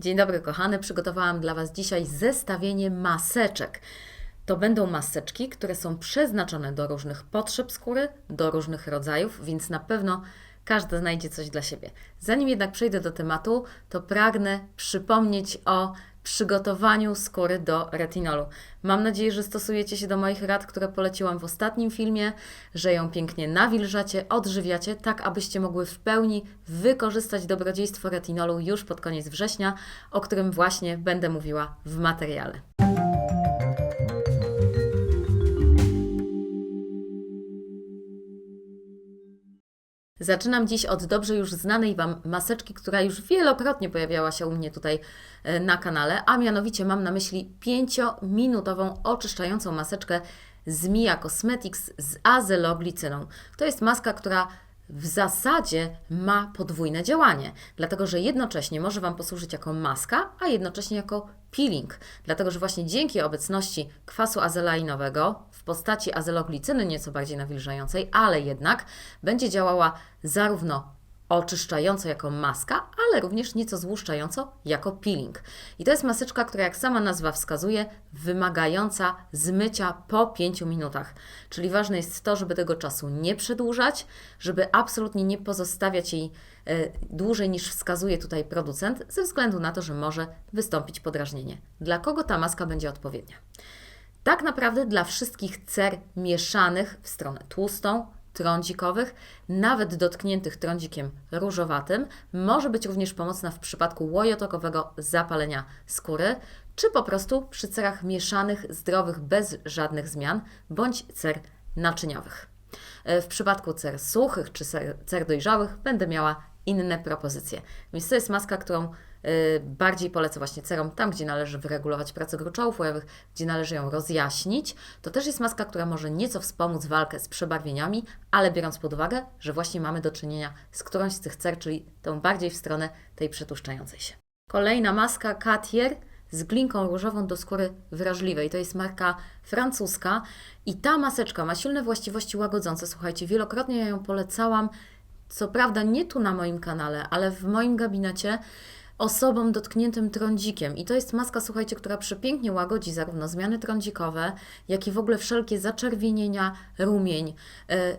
Dzień dobry, kochane. Przygotowałam dla Was dzisiaj zestawienie maseczek. To będą maseczki, które są przeznaczone do różnych potrzeb skóry, do różnych rodzajów, więc na pewno każdy znajdzie coś dla siebie. Zanim jednak przejdę do tematu, to pragnę przypomnieć o przygotowaniu skóry do retinolu. Mam nadzieję, że stosujecie się do moich rad, które poleciłam w ostatnim filmie, że ją pięknie nawilżacie, odżywiacie, tak abyście mogły w pełni wykorzystać dobrodziejstwo retinolu już pod koniec września, o którym właśnie będę mówiła w materiale. Zaczynam dziś od dobrze już znanej Wam maseczki, która już wielokrotnie pojawiała się u mnie tutaj e, na kanale, a mianowicie mam na myśli 5-minutową oczyszczającą maseczkę z Mia Cosmetics z azeloglicyną. To jest maska, która w zasadzie ma podwójne działanie, dlatego że jednocześnie może Wam posłużyć jako maska, a jednocześnie jako peeling, dlatego że właśnie dzięki obecności kwasu azelainowego w postaci azeloglicyny nieco bardziej nawilżającej, ale jednak będzie działała zarówno oczyszczająco jako maska, ale również nieco złuszczająco jako peeling. I to jest maseczka, która jak sama nazwa wskazuje, wymagająca zmycia po 5 minutach. Czyli ważne jest to, żeby tego czasu nie przedłużać, żeby absolutnie nie pozostawiać jej e, dłużej niż wskazuje tutaj producent, ze względu na to, że może wystąpić podrażnienie. Dla kogo ta maska będzie odpowiednia? Tak naprawdę dla wszystkich cer mieszanych w stronę tłustą, trądzikowych, nawet dotkniętych trądzikiem różowatym, może być również pomocna w przypadku łojotokowego zapalenia skóry, czy po prostu przy cerach mieszanych, zdrowych, bez żadnych zmian, bądź cer naczyniowych. E, W przypadku cer suchych czy cer, dojrzałych będę miała inne propozycje. Więc to jest maska, którą bardziej polecę właśnie cerom, tam gdzie należy wyregulować pracę gruczołów łajowych, gdzie należy ją rozjaśnić. To też jest maska, która może nieco wspomóc walkę z przebarwieniami, ale biorąc pod uwagę, że właśnie mamy do czynienia z którąś z tych cer, czyli tą bardziej w stronę tej przetłuszczającej się. Kolejna maska Cartier z glinką różową do skóry wrażliwej. To jest marka francuska i ta maseczka ma silne właściwości łagodzące. Słuchajcie, wielokrotnie ja ją polecałam, co prawda nie tu na moim kanale, ale w moim gabinecie osobom dotkniętym trądzikiem. I to jest maska, słuchajcie, która przepięknie łagodzi zarówno zmiany trądzikowe, jak i w ogóle wszelkie zaczerwienienia, rumień. E,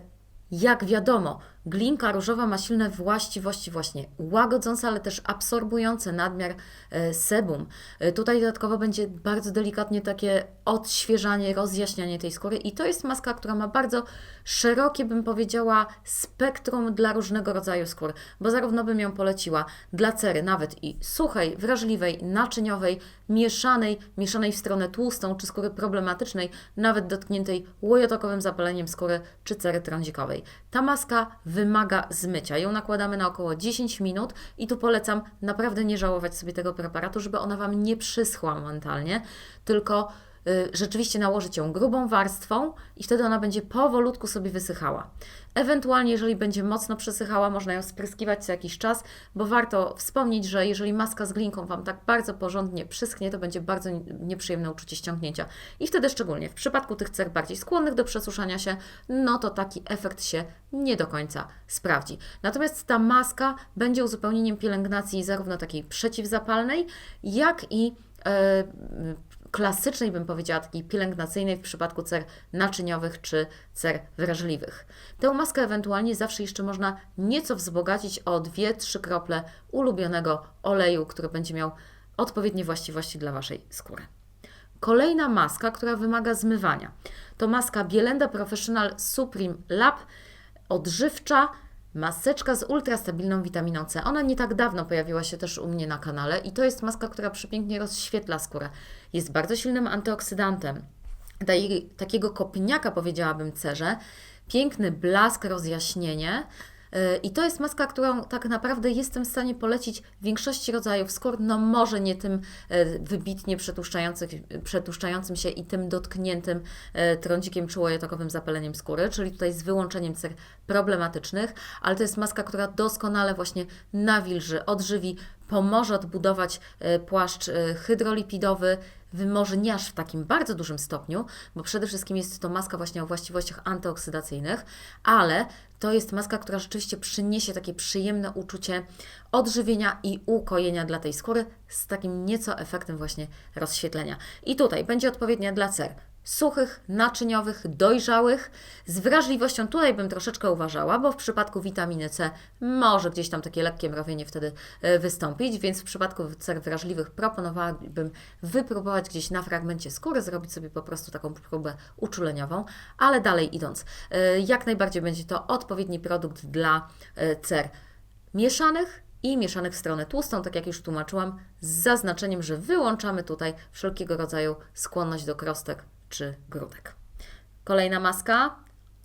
Jak wiadomo, glinka różowa ma silne właściwości właśnie łagodzące, ale też absorbujące nadmiar e, sebum. E, Tutaj dodatkowo będzie bardzo delikatnie takie odświeżanie, rozjaśnianie tej skóry i to jest maska, która ma bardzo szerokie, bym powiedziała, spektrum dla różnego rodzaju skór, bo zarówno bym ją poleciła dla cery nawet i suchej, wrażliwej, naczyniowej, mieszanej, mieszanej w stronę tłustą czy skóry problematycznej, nawet dotkniętej łojotokowym zapaleniem skóry czy cery trądzikowej. Ta maska wymaga zmycia. Ją nakładamy na około 10 minut i tu polecam naprawdę nie żałować sobie tego preparatu, żeby ona Wam nie przyschła momentalnie, tylko rzeczywiście nałożyć ją grubą warstwą i wtedy ona będzie powolutku sobie wysychała. Ewentualnie, jeżeli będzie mocno przesychała, można ją spryskiwać co jakiś czas, bo warto wspomnieć, że jeżeli maska z glinką Wam tak bardzo porządnie przyschnie, to będzie bardzo nieprzyjemne uczucie ściągnięcia. I wtedy szczególnie w przypadku tych cer bardziej skłonnych do przesuszania się, no to taki efekt się nie do końca sprawdzi. Natomiast ta maska będzie uzupełnieniem pielęgnacji zarówno takiej przeciwzapalnej, jak i e, klasycznej, bym powiedziała, takiej pielęgnacyjnej w przypadku cer naczyniowych czy cer wrażliwych. Tę maskę ewentualnie zawsze jeszcze można nieco wzbogacić o 2-3 krople ulubionego oleju, który będzie miał odpowiednie właściwości dla Waszej skóry. Kolejna maska, która wymaga zmywania, to maska Bielenda Professional Supreme Lab odżywcza, maseczka z ultrastabilną witaminą C. Ona nie tak dawno pojawiła się też u mnie na kanale i to jest maska, która przepięknie rozświetla skórę. Jest bardzo silnym antyoksydantem. Daje takiego kopniaka, powiedziałabym, cerze. Piękny blask, rozjaśnienie. Yy, I to jest maska, którą tak naprawdę jestem w stanie polecić większości rodzajów skór, no może nie tym yy, wybitnie przetłuszczającym się i tym dotkniętym yy, trądzikiem czy zapaleniem skóry, czyli tutaj z wyłączeniem cer problematycznych, ale to jest maska, która doskonale właśnie nawilży, odżywi, pomoże odbudować e, płaszcz e, hydrolipidowy, może nie aż w takim bardzo dużym stopniu, bo przede wszystkim jest to maska właśnie o właściwościach antyoksydacyjnych, ale to jest maska, która rzeczywiście przyniesie takie przyjemne uczucie odżywienia i ukojenia dla tej skóry z takim nieco efektem właśnie rozświetlenia. I tutaj będzie odpowiednia dla cer suchych, naczyniowych, dojrzałych. Z wrażliwością tutaj bym troszeczkę uważała, bo w przypadku witaminy C może gdzieś tam takie lekkie mrowienie wtedy e, wystąpić, więc w przypadku cer wrażliwych proponowałabym wypróbować gdzieś na fragmencie skóry, zrobić sobie po prostu taką próbę uczuleniową, ale dalej idąc, e, jak najbardziej będzie to odpowiedni produkt dla e, cer mieszanych, i mieszanych w stronę tłustą, tak jak już tłumaczyłam, z zaznaczeniem, że wyłączamy tutaj wszelkiego rodzaju skłonność do krostek czy grudek. Kolejna maska,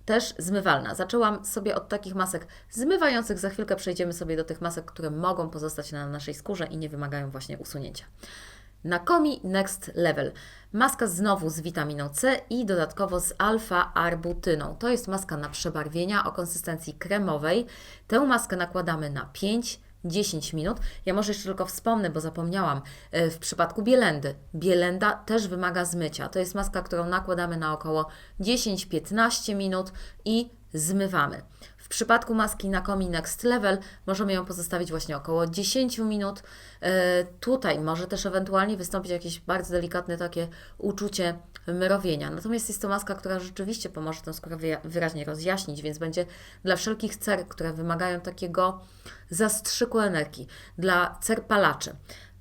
też zmywalna. Zaczęłam sobie od takich masek zmywających, za chwilkę przejdziemy sobie do tych masek, które mogą pozostać na naszej skórze i nie wymagają właśnie usunięcia. Nakomi Next Level. Maska znowu z witaminą C i dodatkowo z alfa-arbutyną. To jest maska na przebarwienia o konsystencji kremowej. Tę maskę nakładamy na 5 10 minut. Ja może jeszcze tylko wspomnę, bo zapomniałam, e, w przypadku bielendy. Bielenda też wymaga zmycia. To jest maska, którą nakładamy na około 10-15 minut i zmywamy. W przypadku maski na Komi Next Level możemy ją pozostawić właśnie około 10 minut. E, tutaj może też ewentualnie wystąpić jakieś bardzo delikatne takie uczucie mrowienia. Natomiast jest to maska, która rzeczywiście pomoże tę skórę wyraźnie rozjaśnić, więc będzie dla wszelkich cer, które wymagają takiego zastrzyku energii, dla cer palaczy,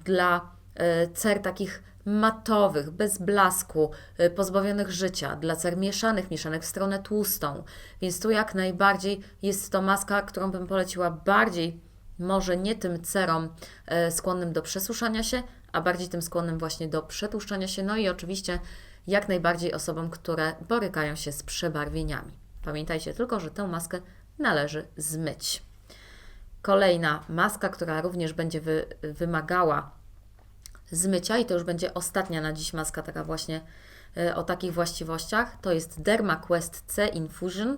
dla e, cer takich matowych, bez blasku, y, pozbawionych życia, dla cer mieszanych, mieszanych w stronę tłustą. Więc tu jak najbardziej jest to maska, którą bym poleciła bardziej, może nie tym cerom y, skłonnym do przesuszania się, a bardziej tym skłonnym właśnie do przetłuszczania się. No i oczywiście jak najbardziej osobom, które borykają się z przebarwieniami. Pamiętajcie tylko, że tę maskę należy zmyć. Kolejna maska, która również będzie wy, wymagała zmycia i to już będzie ostatnia na dziś maska taka właśnie e, o takich właściwościach. To jest DermaQuest C Infusion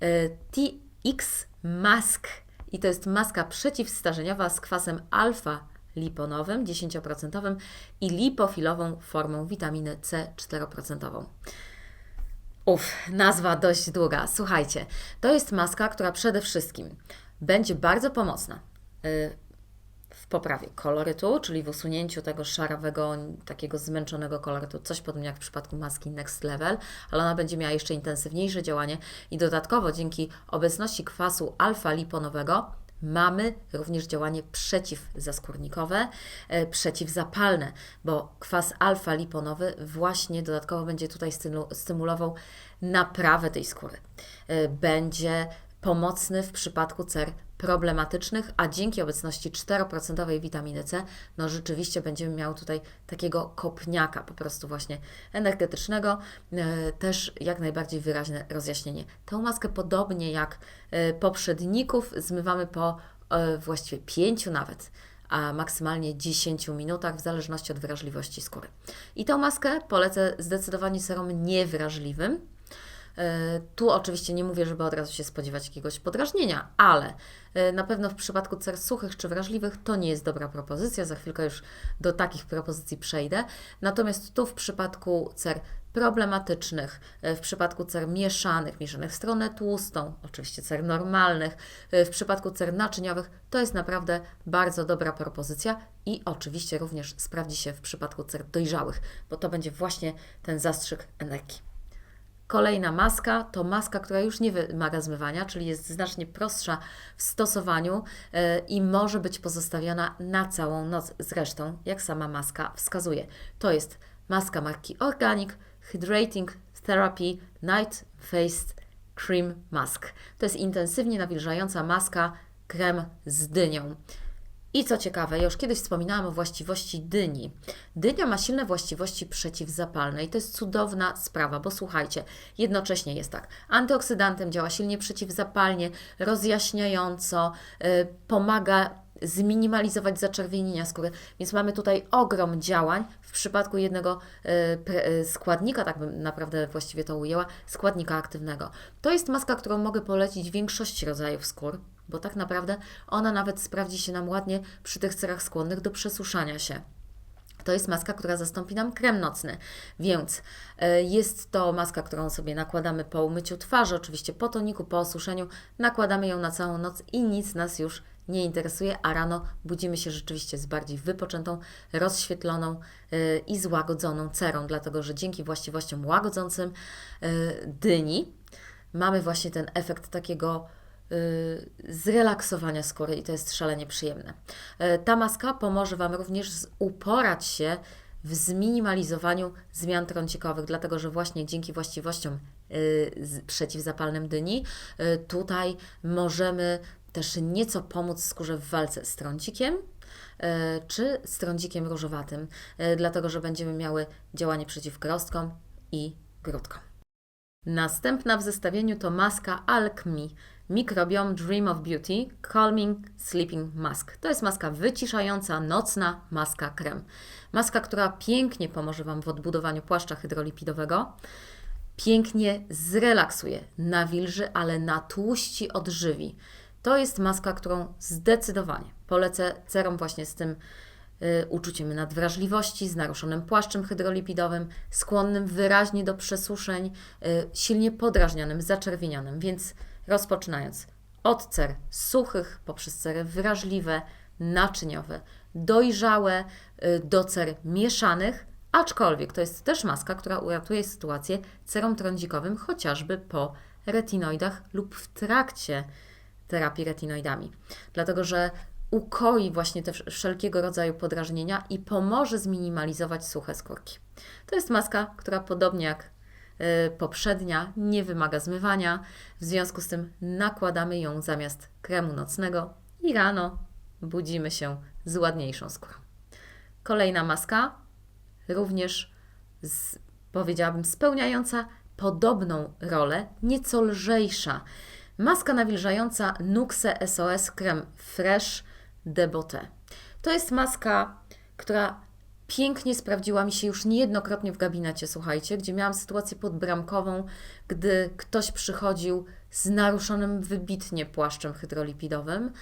e, TX Mask i to jest maska przeciwstarzeniowa z kwasem alfa liponowym 10% i lipofilową formą witaminy C 4%. Uff, nazwa dość długa. Słuchajcie, to jest maska, która przede wszystkim będzie bardzo pomocna e, w poprawie kolorytu, czyli w usunięciu tego szarawego, takiego zmęczonego kolorytu, coś podobnie jak w przypadku maski Next Level, ale ona będzie miała jeszcze intensywniejsze działanie i dodatkowo dzięki obecności kwasu alfa-liponowego mamy również działanie przeciwzaskórnikowe, e, przeciwzapalne, bo kwas alfa-liponowy właśnie dodatkowo będzie tutaj stymulował naprawę tej skóry. E, będzie pomocny w przypadku cer problematycznych, a dzięki obecności 4% witaminy C, no rzeczywiście będziemy miał tutaj takiego kopniaka po prostu właśnie energetycznego, e, też jak najbardziej wyraźne rozjaśnienie. Tę maskę podobnie jak e, poprzedników zmywamy po e, właściwie 5 nawet a maksymalnie 10 minutach, w zależności od wrażliwości skóry. I tą maskę polecę zdecydowanie serom niewrażliwym, tu oczywiście nie mówię, żeby od razu się spodziewać jakiegoś podrażnienia, ale e, na pewno w przypadku cer suchych czy wrażliwych to nie jest dobra propozycja. Za chwilkę już do takich propozycji przejdę. Natomiast tu w przypadku cer problematycznych, e, w przypadku cer mieszanych, mieszanych w stronę tłustą, oczywiście cer normalnych, w przypadku cer naczyniowych, to jest naprawdę bardzo dobra propozycja i oczywiście również sprawdzi się w przypadku cer dojrzałych, bo to będzie właśnie ten zastrzyk energii. Kolejna maska to maska, która już nie wymaga zmywania, czyli jest znacznie prostsza w stosowaniu yy, i może być pozostawiona na całą noc. Zresztą, jak sama maska wskazuje, to jest maska marki Organic Hydrating Therapy Night Face Cream Mask. To jest intensywnie nawilżająca maska krem z dynią. I co ciekawe, ja już kiedyś wspominałam o właściwości dyni. Dynia ma silne właściwości przeciwzapalne i to jest cudowna sprawa, bo słuchajcie, jednocześnie jest tak, antyoksydantem działa silnie przeciwzapalnie, rozjaśniająco, yy, pomaga zminimalizować zaczerwienienia skóry, więc mamy tutaj ogrom działań w przypadku jednego pre- e, składnika, tak bym naprawdę właściwie to ujęła, składnika aktywnego. To jest maska, którą mogę polecić większości rodzajów skór, bo tak naprawdę ona nawet sprawdzi się nam ładnie przy tych cerach skłonnych do przesuszania się. To jest maska, która zastąpi nam krem nocny, więc e, jest to maska, którą sobie nakładamy po umyciu twarzy, oczywiście po toniku, po osuszeniu, nakładamy ją na całą noc i nic nas już nie interesuje, a rano budzimy się rzeczywiście z bardziej wypoczętą, rozświetloną e, i złagodzoną cerą, dlatego że dzięki właściwościom łagodzącym e, dyni mamy właśnie ten efekt takiego zrelaksowania skóry i to jest szalenie przyjemne. E, Ta maska pomoże Wam również uporać się w zminimalizowaniu zmian trącikowych, dlatego że właśnie dzięki właściwościom y, przeciwzapalnym dyni y, tutaj możemy też nieco pomóc skórze w walce z trącikiem e, czy z trącikiem różowatym, e, dlatego że będziemy miały działanie przeciwkrostkom i grudkom. Następna w zestawieniu to maska Alchemy Microbiome Dream of Beauty Calming Sleeping Mask. To jest maska wyciszająca, nocna maska krem. Maska, która pięknie pomoże Wam w odbudowaniu płaszcza hydrolipidowego, pięknie zrelaksuje, nawilży, ale natłuści, odżywi. To jest maska, którą zdecydowanie polecę cerom właśnie z tym y, uczuciem nadwrażliwości, z naruszonym płaszczem hydrolipidowym, skłonnym wyraźnie do przesuszeń, y, silnie podrażnionym, zaczerwienionym. Więc rozpoczynając od cer suchych poprzez cery wrażliwe, naczyniowe, dojrzałe y, do cer mieszanych, aczkolwiek to jest też maska, która uratuje sytuację cerom trądzikowym, chociażby po retinoidach lub w trakcie terapii retinoidami. Dlatego, że ukoi właśnie te wsz- wszelkiego rodzaju podrażnienia i pomoże zminimalizować suche skórki. To jest maska, która podobnie jak poprzednia nie wymaga zmywania, w związku z tym nakładamy ją zamiast kremu nocnego i rano budzimy się z ładniejszą skórą. Kolejna maska, również z, powiedziałabym spełniająca podobną rolę, nieco lżejsza. Maska nawilżająca Nuxe SOS Creme Fresh de Beauté. To jest maska, która pięknie sprawdziła mi się już niejednokrotnie w gabinecie, słuchajcie, gdzie miałam sytuację podbramkową, gdy ktoś przychodził z naruszonym wybitnie płaszczem hydrolipidowym,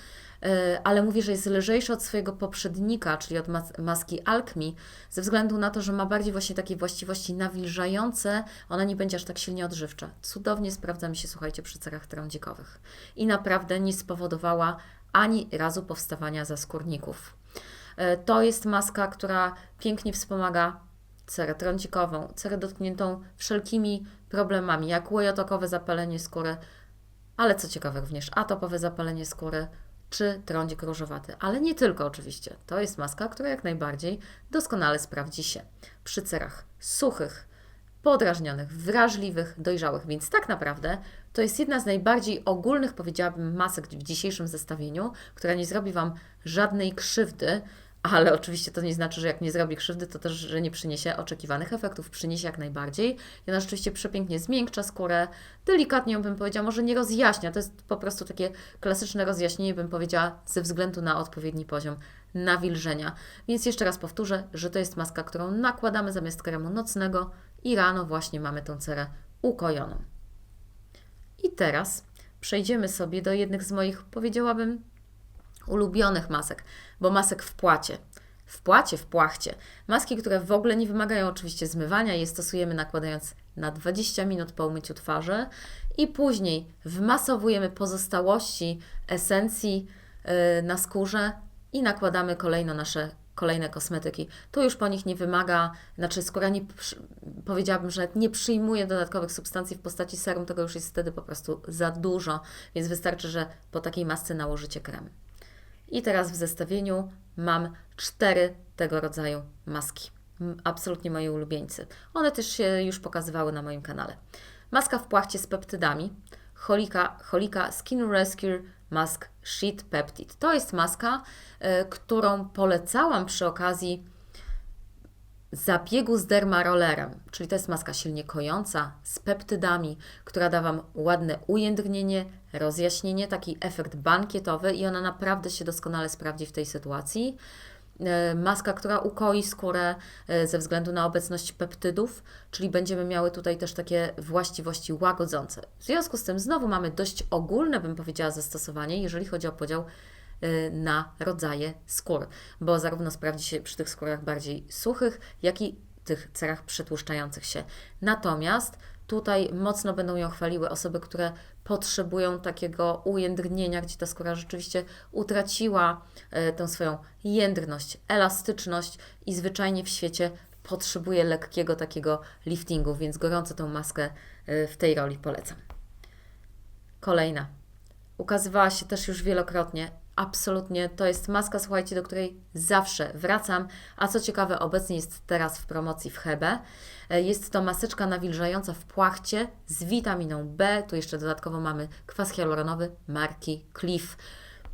e, ale mówi, że jest lżejsza od swojego poprzednika, czyli od mas- maski Alchemy, ze względu na to, że ma bardziej właśnie takie właściwości nawilżające, ona nie będzie aż tak silnie odżywcza. Cudownie sprawdza mi się, słuchajcie, przy cerach trądzikowych. I naprawdę nie spowodowała ani razu powstawania zaskórników. E, To jest maska, która pięknie wspomaga cerę trądzikową, cerę dotkniętą wszelkimi problemami, jak łojotokowe zapalenie skóry, ale co ciekawe również atopowe zapalenie skóry czy trądzik różowaty. Ale nie tylko oczywiście. To jest maska, która jak najbardziej doskonale sprawdzi się przy cerach suchych, podrażnionych, wrażliwych, dojrzałych. Więc tak naprawdę to jest jedna z najbardziej ogólnych, powiedziałabym, masek w dzisiejszym zestawieniu, która nie zrobi Wam żadnej krzywdy, ale oczywiście to nie znaczy, że jak nie zrobi krzywdy, to też, że nie przyniesie oczekiwanych efektów. Przyniesie jak najbardziej. I ona rzeczywiście przepięknie zmiękcza skórę, delikatnie bym powiedziała, może nie rozjaśnia, to jest po prostu takie klasyczne rozjaśnienie, bym powiedziała, ze względu na odpowiedni poziom nawilżenia. Więc jeszcze raz powtórzę, że to jest maska, którą nakładamy zamiast kremu nocnego i rano właśnie mamy tą cerę ukojoną. I teraz przejdziemy sobie do jednych z moich, powiedziałabym, ulubionych masek, bo masek w płacie. W płacie, w płachcie. Maski, które w ogóle nie wymagają oczywiście zmywania, je stosujemy nakładając na 20 minut po umyciu twarzy i później wmasowujemy pozostałości esencji yy, na skórze i nakładamy kolejno nasze kolejne kosmetyki. Tu już po nich nie wymaga, znaczy skóra nie, powiedziałabym, że nie przyjmuje dodatkowych substancji w postaci serum, tego już jest wtedy po prostu za dużo, więc wystarczy, że po takiej masce nałożycie krem. I teraz w zestawieniu mam cztery tego rodzaju maski. Absolutnie moje ulubieńcy. One też się już pokazywały na moim kanale. Maska w płachcie z peptydami. Holika, Holika Skin Rescue Mask Sheet Peptid. To jest maska, y, którą polecałam przy okazji zabiegu z dermarollerem, czyli to jest maska silnie kojąca, z peptydami, która da Wam ładne ujędrnienie, rozjaśnienie, taki efekt bankietowy i ona naprawdę się doskonale sprawdzi w tej sytuacji. E, Maska, która ukoi skórę e, ze względu na obecność peptydów, czyli będziemy miały tutaj też takie właściwości łagodzące. W związku z tym znowu mamy dość ogólne, bym powiedziała, zastosowanie, jeżeli chodzi o podział na rodzaje skór, bo zarówno sprawdzi się przy tych skórach bardziej suchych, jak i tych cerach przetłuszczających się. Natomiast tutaj mocno będą ją chwaliły osoby, które potrzebują takiego ujędrnienia, gdzie ta skóra rzeczywiście utraciła e, tę swoją jędrność, elastyczność i zwyczajnie w świecie potrzebuje lekkiego takiego liftingu, więc gorąco tą maskę e, w tej roli polecam. Kolejna. Ukazywała się też już wielokrotnie. Absolutnie to jest maska, słuchajcie, do której zawsze wracam. A co ciekawe, obecnie jest teraz w promocji w Hebe. E, Jest to maseczka nawilżająca w płachcie z witaminą B. Tu jeszcze dodatkowo mamy kwas hialuronowy marki Cliff.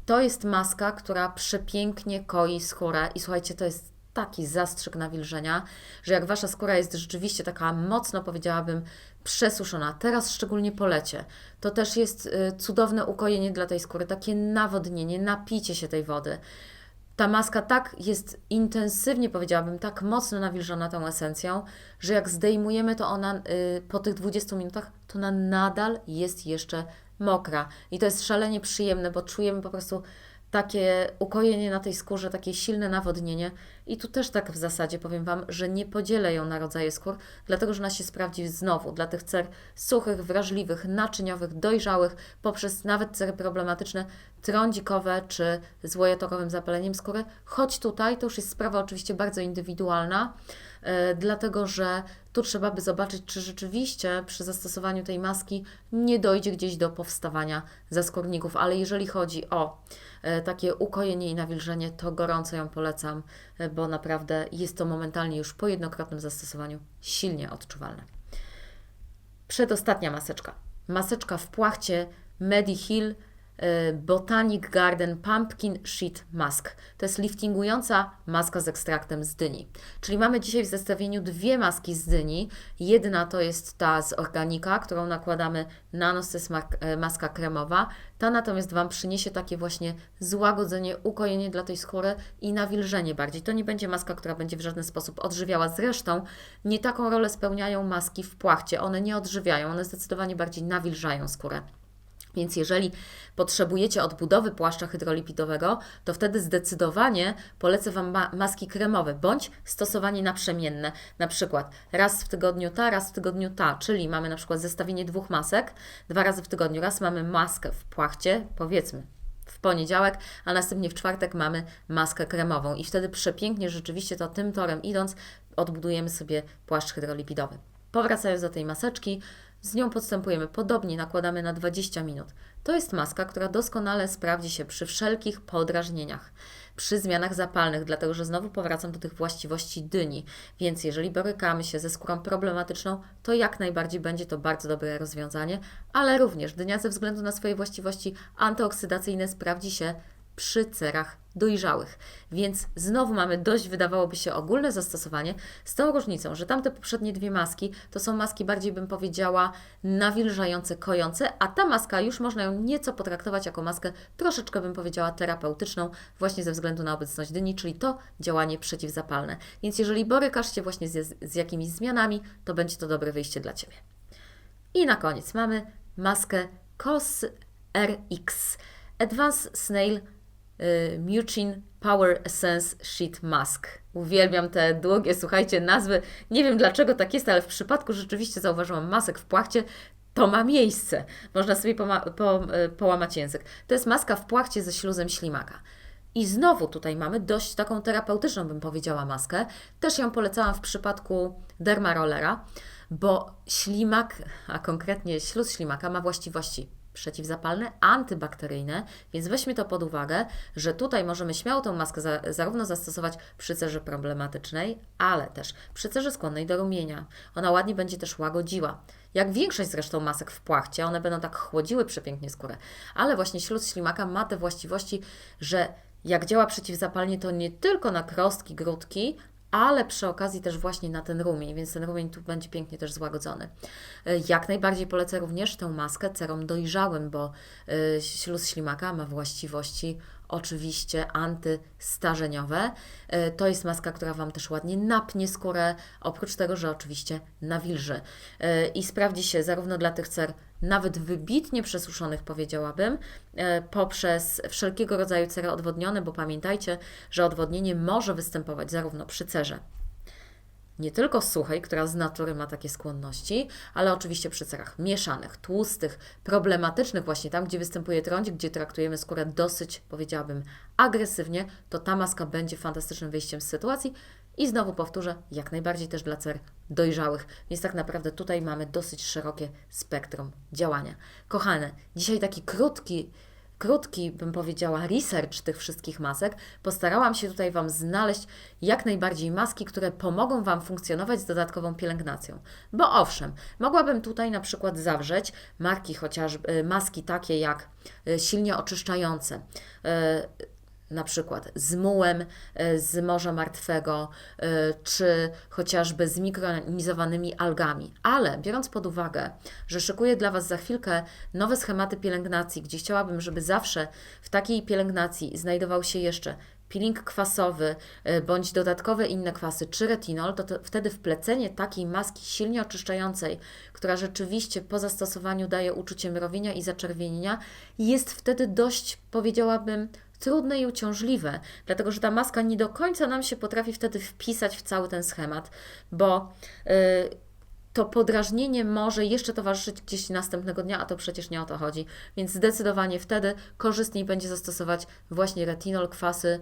To jest maska, która przepięknie koi skórę i słuchajcie, to jest taki zastrzyk nawilżenia, że jak Wasza skóra jest rzeczywiście taka mocno, powiedziałabym, przesuszona, teraz szczególnie po lecie, to też jest y, cudowne ukojenie dla tej skóry, takie nawodnienie, napicie się tej wody. Ta maska tak jest intensywnie, powiedziałabym, tak mocno nawilżona tą esencją, że jak zdejmujemy to ona y, po tych 20 minutach, to ona nadal jest jeszcze mokra. I to jest szalenie przyjemne, bo czujemy po prostu takie ukojenie na tej skórze, takie silne nawodnienie. I tu też tak w zasadzie powiem Wam, że nie podzielę ją na rodzaje skór, dlatego że ona się sprawdzi znowu dla tych cer suchych, wrażliwych, naczyniowych, dojrzałych, poprzez nawet cery problematyczne, trądzikowe czy z zapaleniem skóry. Choć tutaj to już jest sprawa oczywiście bardzo indywidualna, dlatego że tu trzeba by zobaczyć, czy rzeczywiście przy zastosowaniu tej maski nie dojdzie gdzieś do powstawania zaskórników, ale jeżeli chodzi o e, takie ukojenie i nawilżenie, to gorąco ją polecam, e, bo naprawdę jest to momentalnie już po jednokrotnym zastosowaniu silnie odczuwalne. Przedostatnia maseczka. Maseczka w płachcie Mediheal y, Botanic Garden Pumpkin Sheet Mask. To jest liftingująca maska z ekstraktem z dyni. Czyli mamy dzisiaj w zestawieniu dwie maski z dyni. Jedna to jest ta z organika, którą nakładamy na nos, to jest e, maska kremowa. Ta natomiast Wam przyniesie takie właśnie złagodzenie, ukojenie dla tej skóry i nawilżenie bardziej. To nie będzie maska, która będzie w żaden sposób odżywiała. Zresztą nie taką rolę spełniają maski w płachcie. One nie odżywiają, one zdecydowanie bardziej nawilżają skórę. Więc jeżeli potrzebujecie odbudowy płaszcza hydrolipidowego, to wtedy zdecydowanie polecę Wam ma- maski kremowe bądź stosowanie naprzemienne. Na przykład raz w tygodniu ta, raz w tygodniu ta, czyli mamy na przykład zestawienie dwóch masek, dwa razy w tygodniu. Raz mamy maskę w płachcie, powiedzmy w poniedziałek, a następnie w czwartek mamy maskę kremową i wtedy przepięknie rzeczywiście to tym torem idąc odbudujemy sobie płaszcz hydrolipidowy. Powracając do tej maseczki, z nią podstępujemy podobnie, nakładamy na 20 minut. To jest maska, która doskonale sprawdzi się przy wszelkich podrażnieniach, przy zmianach zapalnych, dlatego że znowu powracam do tych właściwości dyni. Więc jeżeli borykamy się ze skórą problematyczną, to jak najbardziej będzie to bardzo dobre rozwiązanie, ale również dynia ze względu na swoje właściwości antyoksydacyjne sprawdzi się przy cerach dojrzałych. Więc znowu mamy dość, wydawałoby się, ogólne zastosowanie, z tą różnicą, że tamte poprzednie dwie maski to są maski bardziej, bym powiedziała, nawilżające, kojące, a ta maska już można ją nieco potraktować jako maskę troszeczkę, bym powiedziała, terapeutyczną, właśnie ze względu na obecność dyni, czyli to działanie przeciwzapalne. Więc jeżeli borykasz się właśnie z, z jakimiś zmianami, to będzie to dobre wyjście dla Ciebie. I na koniec mamy maskę COS RX Advanced Snail Mucin Power Essence Sheet Mask. Uwielbiam te długie, słuchajcie, nazwy. Nie wiem dlaczego tak jest, ale w przypadku rzeczywiście zauważyłam masek w płachcie. To ma miejsce. Można sobie po, y, połamać język. To jest maska w płachcie ze śluzem ślimaka. I znowu tutaj mamy dość taką terapeutyczną, bym powiedziała, maskę. Też ją polecałam w przypadku dermarollera, bo ślimak, a konkretnie śluz ślimaka ma właściwości przeciwzapalne, antybakteryjne, więc weźmy to pod uwagę, że tutaj możemy śmiało tą maskę za, zarówno zastosować przy cerze problematycznej, ale też przy cerze skłonnej do rumienia. Ona ładnie będzie też łagodziła. Jak większość zresztą masek w płachcie, one będą tak chłodziły przepięknie skórę. Ale właśnie śluz ślimaka ma te właściwości, że jak działa przeciwzapalnie, to nie tylko na krostki, grudki, ale przy okazji też właśnie na ten rumień, więc ten rumień tu będzie pięknie też złagodzony. E, Jak najbardziej polecę również tę maskę cerom dojrzałym, bo e, śluz ślimaka ma właściwości oczywiście antystarzeniowe. E, To jest maska, która Wam też ładnie napnie skórę, oprócz tego, że oczywiście nawilży. I sprawdzi się zarówno dla tych cer nawet wybitnie przesuszonych, powiedziałabym, e, poprzez wszelkiego rodzaju cery odwodnione, bo pamiętajcie, że odwodnienie może występować zarówno przy cerze nie tylko suchej, która z natury ma takie skłonności, ale oczywiście przy cerach mieszanych, tłustych, problematycznych, właśnie tam, gdzie występuje trądzik, gdzie traktujemy skórę dosyć, powiedziałabym, agresywnie, to ta maska będzie fantastycznym wyjściem z sytuacji. I znowu powtórzę, jak najbardziej też dla cer dojrzałych, więc tak naprawdę tutaj mamy dosyć szerokie spektrum działania. Kochane, dzisiaj taki krótki krótki, bym powiedziała, research tych wszystkich masek, postarałam się tutaj Wam znaleźć jak najbardziej maski, które pomogą Wam funkcjonować z dodatkową pielęgnacją. Bo owszem, mogłabym tutaj na przykład zawrzeć marki chociażby, y, maski takie jak y, silnie oczyszczające, y, na przykład z mułem e, z Morza Martwego, e, czy chociażby z mikronizowanymi algami. Ale biorąc pod uwagę, że szykuję dla Was za chwilkę nowe schematy pielęgnacji, gdzie chciałabym, żeby zawsze w takiej pielęgnacji znajdował się jeszcze peeling kwasowy e, bądź dodatkowe inne kwasy, czy retinol, to, to wtedy wplecenie takiej maski silnie oczyszczającej, która rzeczywiście po zastosowaniu daje uczucie mrowienia i zaczerwienienia, jest wtedy dość, powiedziałabym, trudne i uciążliwe, dlatego że ta maska nie do końca nam się potrafi wtedy wpisać w cały ten schemat, bo yy, to podrażnienie może jeszcze towarzyszyć gdzieś następnego dnia, a to przecież nie o to chodzi. Więc zdecydowanie wtedy korzystniej będzie zastosować właśnie retinol, kwasy,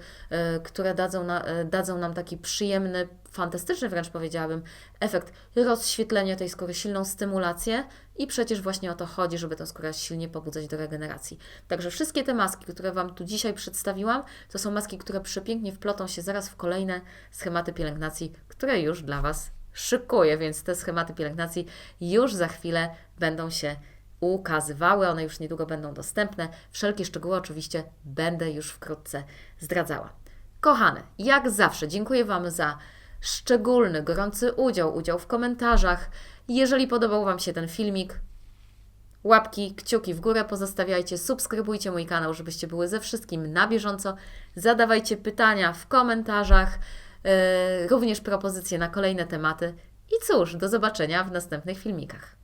y, które dadzą, na, y, dadzą nam taki przyjemny, fantastyczny wręcz powiedziałabym, efekt rozświetlenia tej skóry, silną stymulację i przecież właśnie o to chodzi, żeby tę skórę silnie pobudzać do regeneracji. Także wszystkie te maski, które Wam tu dzisiaj przedstawiłam, to są maski, które przepięknie wplotą się zaraz w kolejne schematy pielęgnacji, które już dla Was szykuję, więc te schematy pielęgnacji już za chwilę będą się ukazywały, one już niedługo będą dostępne. Wszelkie szczegóły oczywiście będę już wkrótce zdradzała. Kochane, jak zawsze dziękuję Wam za szczególny, gorący udział, udział w komentarzach. Jeżeli podobał Wam się ten filmik, łapki, kciuki w górę pozostawiajcie, subskrybujcie mój kanał, żebyście były ze wszystkim na bieżąco. Zadawajcie pytania w komentarzach, również propozycje na kolejne tematy. I cóż, do zobaczenia w następnych filmikach.